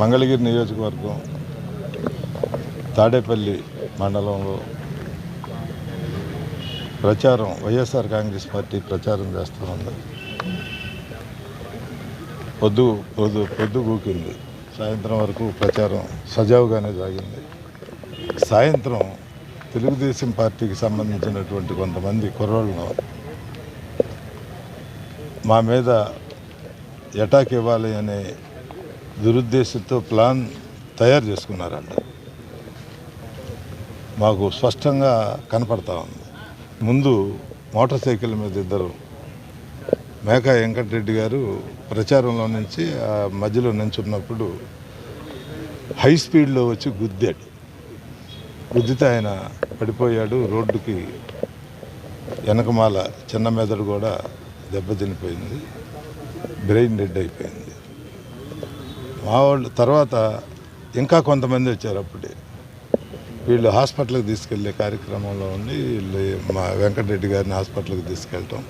మంగళగిరి నియోజకవర్గం తాడేపల్లి మండలంలో ప్రచారం వైఎస్ఆర్ కాంగ్రెస్ పార్టీ ప్రచారం చేస్తూ ఉంది. పొద్దు పొద్దు పొద్దు గూకింది సాయంత్రం వరకు ప్రచారం సజావుగానే సాగింది. సాయంత్రం తెలుగుదేశం పార్టీకి సంబంధించినటువంటి కొంతమంది కుర్రోళ్ళను మా మీద ఎటాక్ ఇవ్వాలి అనే దురుద్దేశంతో ప్లాన్ తయారు చేసుకున్నారంట. మాకు స్పష్టంగా కనపడతా ఉంది. ముందు మోటార్ సైకిల్ మీద ఇద్దరు మేకా వెంకటరెడ్డి గారు ప్రచారంలో నుంచి ఆ మధ్యలో నించున్నప్పుడు హై స్పీడ్లో వచ్చి గుద్దాడు. గుద్దితే ఆయన పడిపోయాడు రోడ్డుకి వెనకమాల చిన్న మెదడు కూడా దెబ్బతినిపోయింది. బ్రెయిన్ డెడ్ అయిపోయింది. మా వాళ్ళు తర్వాత ఇంకా కొంతమంది వచ్చారు అప్పుడే. వీళ్ళు హాస్పిటల్కి తీసుకెళ్ళే కార్యక్రమంలో ఉండి వీళ్ళు మా వెంకటరెడ్డి గారిని హాస్పిటల్కి తీసుకెళ్ళటం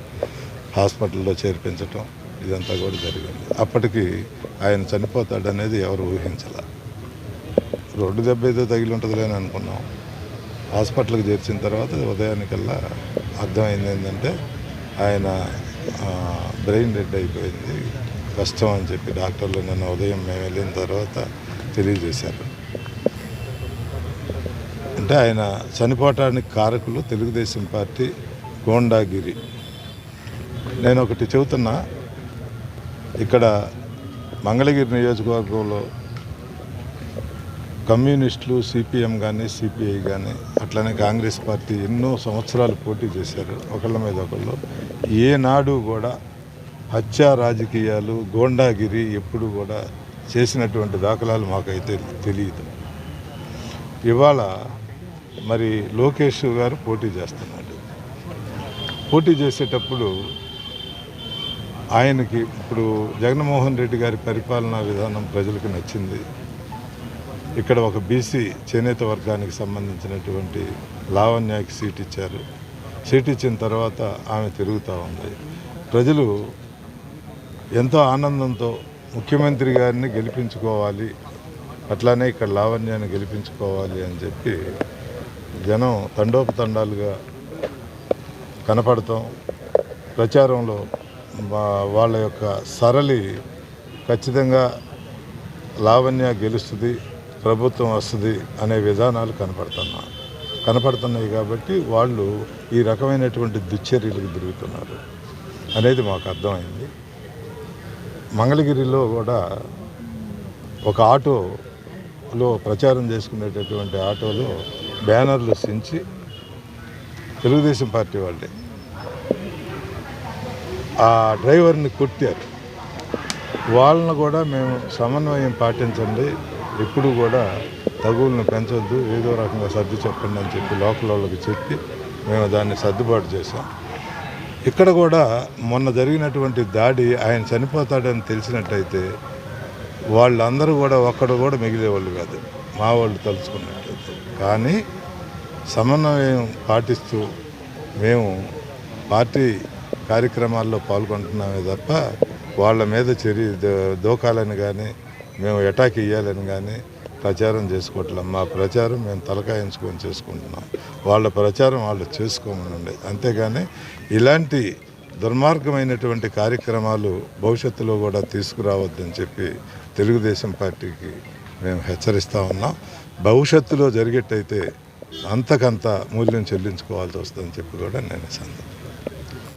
హాస్పిటల్లో చేర్పించటం ఇదంతా కూడా జరిగింది. అప్పటికి ఆయన చనిపోతాడనేది ఎవరు ఊహించాల. రోడ్డు దెబ్బ ఏదో తగిలి ఉంటుందిలే అని అనుకున్నాం. హాస్పిటల్కి చేర్చిన తర్వాత ఉదయానికల్లా అర్థమైంది ఏంటంటే ఆయన బ్రెయిన్ డెడ్ అయిపోయింది. కష్టం అని చెప్పి డాక్టర్లు నిన్న ఉదయం మేము వెళ్ళిన తర్వాత తెలియజేశారు. అంటే ఆయన చనిపోవటానికి కారకులు తెలుగుదేశం పార్టీ గోండాగిరి. నేను ఒకటి చెబుతున్నా ఇక్కడ మంగళగిరి నియోజకవర్గంలో కమ్యూనిస్టులు సిపిఎం కానీ సిపిఐ కానీ అట్లనే కాంగ్రెస్ పార్టీ ఎన్నో సంవత్సరాలు పోటీ చేశారు ఒకళ్ళ మీద ఒకళ్ళు. ఏనాడు కూడా హత్యా రాజకీయాలు గోండాగిరి ఎప్పుడు కూడా చేసినటువంటి దాఖలాలు మాకైతే తెలియదు. ఇవాళ మరి లోకేష్ గారు పోటీ చేస్తున్నాడు. పోటీ చేసేటప్పుడు ఆయనకి ఇప్పుడు జగన్మోహన్ రెడ్డి గారి పరిపాలనా విధానం ప్రజలకు నచ్చింది. ఇక్కడ ఒక బీసీ చేనేత వర్గానికి సంబంధించినటువంటి లావణ్యాకి సీట్ ఇచ్చారు. సీట్ ఇచ్చిన తర్వాత ఆమె తిరుగుతూ ఉంది. ప్రజలు ఎంతో ఆనందంతో ముఖ్యమంత్రి గారిని గెలిపించుకోవాలి అట్లానే ఇక్కడ లావణ్యాన్ని గెలిపించుకోవాలి అని చెప్పి జనం తండోపతండాలుగా కనపడతాం. ప్రచారంలో వాళ్ళ యొక్క సరళి ఖచ్చితంగా లావణ్య గెలుస్తుంది ప్రభుత్వం వస్తుంది అనే విధానాలు కనపడుతున్నా కనపడుతున్నాయి కాబట్టి వాళ్ళు ఈ రకమైనటువంటి దుశ్చర్యలకు తిరుగుతున్నారు అనేది మాకు అర్థమైంది. మంగళగిరిలో కూడా ఒక ఆటోలో ప్రచారం చేసుకునేటటువంటి ఆటోలో బ్యానర్లు సించి తెలుగుదేశం పార్టీ వాళ్ళే. ఆ డ్రైవర్ని కొట్టారు. వాళ్ళను కూడా మేము సమన్వయం పాటించండి. ఎప్పుడు కూడా తగువులను పెంచొద్దు. ఏదో రకంగా సర్ది చెప్పండి అని చెప్పి లోకల్ వాళ్ళకి చెప్పి మేము దాన్ని సర్దుబాటు చేసాం ఇక్కడ కూడా మొన్న జరిగినటువంటి దాడి ఆయన చనిపోతాడని తెలిసినట్టయితే వాళ్ళందరూ కూడా ఒక్కడు కూడా మిగిలేవాళ్ళు కాదు. మా వాళ్ళు తలుచుకున్నట్టయితే. కానీ సమన్వయం పాటిస్తూ మేము పార్టీ కార్యక్రమాల్లో పాల్గొంటున్నామే తప్ప వాళ్ళ మీద చర్య దూకాలని దోకాలని కానీ మేము అటాక్ ఇవ్వాలని కానీ ప్రచారం చేసుకోవట్లేదు మా ప్రచారం మేము తలకాయించుకొని చేసుకుంటున్నాం. వాళ్ళ ప్రచారం వాళ్ళు చేసుకోమనండి. అంతేగాని ఇలాంటి దుర్మార్గమైనటువంటి కార్యక్రమాలు భవిష్యత్తులో కూడా తీసుకురావద్దని చెప్పి తెలుగుదేశం పార్టీకి మేము హెచ్చరిస్తూ ఉన్నాం. భవిష్యత్తులో జరిగేట్టయితే అంతకంత మూల్యం చెల్లించుకోవాల్సి వస్తుందని చెప్పి కూడా నేను సందర్భం